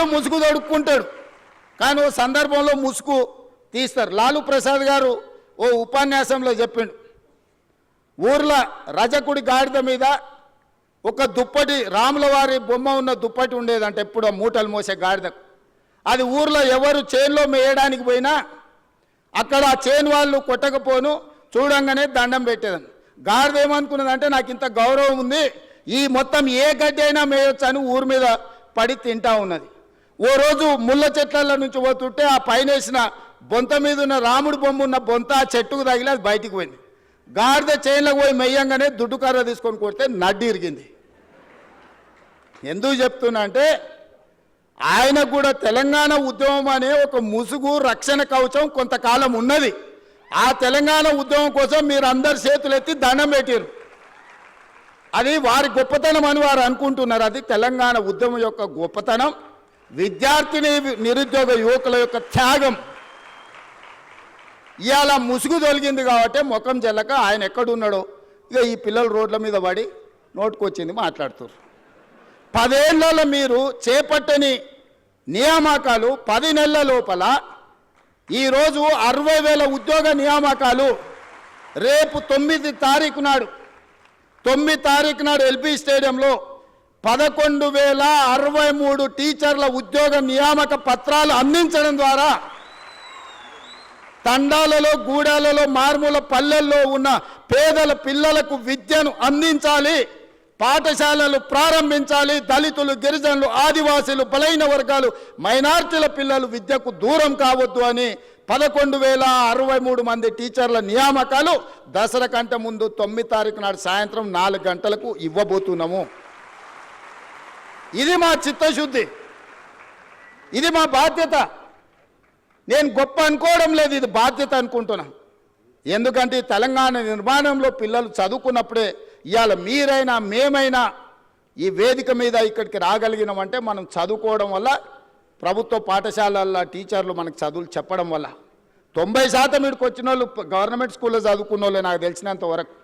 వాడు ముసుగు తొడుక్కుంటాడు. కానీ ఓ సందర్భంలో ముసుగు తీస్తారు. లాలు ప్రసాద్ గారు ఓ ఉపన్యాసంలో చెప్పిండు. ఊర్లో రజకుడి గాడిద మీద ఒక దుప్పటి రాములవారి బొమ్మ ఉన్న దుప్పటి ఉండేదంట ఎప్పుడో మూటలు మోసే గాడిద. అది ఊర్లో ఎవరు చేన్లో మేయడానికి పోయినా అక్కడ ఆ చేను వాళ్ళు కొట్టకపోను చూడంగానే దండం పెట్టేదాన్ని గాడిద ఏమనుకున్నదంటే నాకు ఇంత గౌరవం ఉంది. ఈ మొత్తం ఏ గడ్డి అయినా మేయొచ్చు అని ఊరి మీద పడి తింటా ఉన్నది. ఓ రోజు ముళ్ళ చెట్ల నుంచి పోతుంటే ఆ పైన వేసిన బొంత మీద ఉన్న రాముడు బొమ్మ ఉన్న బొంత ఆ చెట్టుకు తగిలి అది బయటికి పోయింది. గాడిద చైన్లకు పోయి మెయ్యంగానే దుడ్డు కర్ర తీసుకొని కొడితే నడ్డి ఇరిగింది. ఎందుకు చెప్తున్నా అంటే ఆయనకు కూడా తెలంగాణ ఉద్యమం అనే ఒక ముసుగు రక్షణ కవచం కొంతకాలం ఉన్నది. ఆ తెలంగాణ ఉద్యమం కోసం మీరు అందరు చేతులెత్తి దండం పెట్టారు అది వారి గొప్పతనం అని వారు అనుకుంటున్నారు. అది తెలంగాణ ఉద్యమం యొక్క గొప్పతనం. విద్యార్థిని నిరుద్యోగ యువకుల యొక్క త్యాగం. ఇవాళ ముసుగు తొలగింది కాబట్టి ముఖం చెల్లక ఆయన ఎక్కడున్నాడో. ఇక ఈ పిల్లలు రోడ్ల మీద పడి నోటుకొచ్చింది మాట్లాడుతారు పదేళ్ళలో మీరు చేపట్టని నియామకాలు పది నెలల లోపల ఈరోజు అరవై వేల ఉద్యోగ నియామకాలు రేపు తొమ్మిది తారీఖు నాడు. తొమ్మిది తారీఖు నాడు ఎల్బీ స్టేడియంలో పదకొండు వేల అరవై మూడు టీచర్ల ఉద్యోగ నియామక పత్రాలు అందించడం ద్వారా తండాలలో గూడాలలో మారుమూల పల్లెల్లో ఉన్న పేదల పిల్లలకు విద్యను అందించాలి పాఠశాలలు ప్రారంభించాలి దళితులు గిరిజనులు ఆదివాసీలు బలైన వర్గాలు మైనార్టీల పిల్లలు విద్యకు దూరం కావద్దు అని పదకొండు వేల అరవై మూడు మంది టీచర్ల నియామకాలు దసరా కంటే ముందు తొమ్మిది తారీఖు నాడు సాయంత్రం నాలుగు గంటలకు ఇవ్వబోతున్నాము. ఇది మా చిత్తశుద్ధి. ఇది మా బాధ్యత. నేను గొప్ప అనుకోవడం లేదు ఇది బాధ్యత అనుకుంటున్నా. ఎందుకంటే తెలంగాణ నిర్మాణంలో పిల్లలు చదువుకున్నప్పుడే ఇవాళ మీరైనా మేమైనా ఈ వేదిక మీద ఇక్కడికి రాగలిగినామంటే మనం చదువుకోవడం వల్ల ప్రభుత్వ పాఠశాలల్లో టీచర్లు మనకు చదువులు చెప్పడం వల్ల తొంభై శాతం ఇక్కడికి వచ్చిన వాళ్ళు గవర్నమెంట్ స్కూల్లో చదువుకున్న వాళ్ళే నాకు తెలిసినంత వరకు.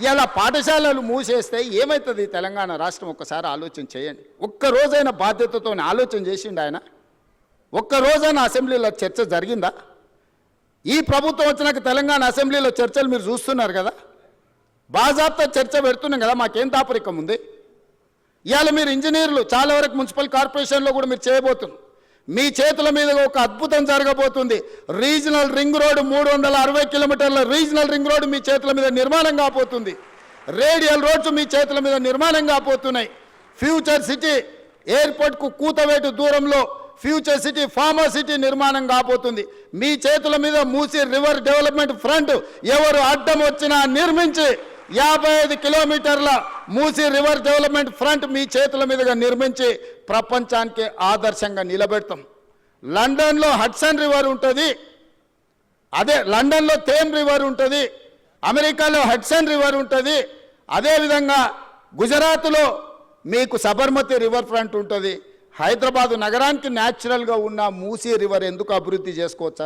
ఇలా పాఠశాలలు మూసేస్తే ఏమవుతుంది తెలంగాణ రాష్ట్రం? ఒక్కసారి ఆలోచన చేయండి. ఒక్క రోజైన బాధ్యతతో ఆలోచన చేసిండు ఆయన? ఒక్క రోజైన అసెంబ్లీలో చర్చ జరిగిందా? ఈ ప్రభుత్వం వచ్చినాక తెలంగాణ అసెంబ్లీలో చర్చలు మీరు చూస్తున్నారు కదా? బాజాబ్తా చర్చ పెడుతున్నాం కదా మాకేం దాపరికం ఉంది? ఇవాళ మీరు ఇంజనీర్లు చాలా వరకు మున్సిపల్ కార్పొరేషన్లో కూడా మీరు చేయబోతున్నారు. మీ చేతుల మీద ఒక అద్భుతం జరగబోతుంది. రీజనల్ రింగ్ రోడ్డు మూడు వందల అరవై కిలోమీటర్ల రీజనల్ రింగ్ రోడ్ మీ చేతుల మీద నిర్మాణం కాబోతుంది. రేడియల్ రోడ్స్ మీ చేతుల మీద నిర్మాణం కాబోతున్నాయి. ఫ్యూచర్ సిటీ ఎయిర్పోర్ట్కు కూతవేటు దూరంలో ఫ్యూచర్ సిటీ ఫార్మర్ సిటీ నిర్మాణం కాబోతుంది. మీ చేతుల మీద మూసి రివర్ డెవలప్మెంట్ ఫ్రంట్ ఎవరు అడ్డం వచ్చినా నిర్మించి యాభై ఐదు కిలోమీటర్ల మూసీ రివర్ డెవలప్మెంట్ ఫ్రంట్ మీ చేతుల మీదుగా నిర్మించి ప్రపంచానికి ఆదర్శంగా నిలబెడతాం. లండన్లో హడ్సన్ రివర్ ఉంటుంది. అదే లండన్లో థేమ్ రివర్ ఉంటుంది. అమెరికాలో హడ్సన్ రివర్ ఉంటుంది. అదేవిధంగా గుజరాత్లో మీకు సబర్మతి రివర్ ఫ్రంట్ ఉంటుంది. హైదరాబాదు నగరానికి న్యాచురల్గా ఉన్న మూసీ రివర్ ఎందుకు అభివృద్ధి చేసుకోవచ్చు?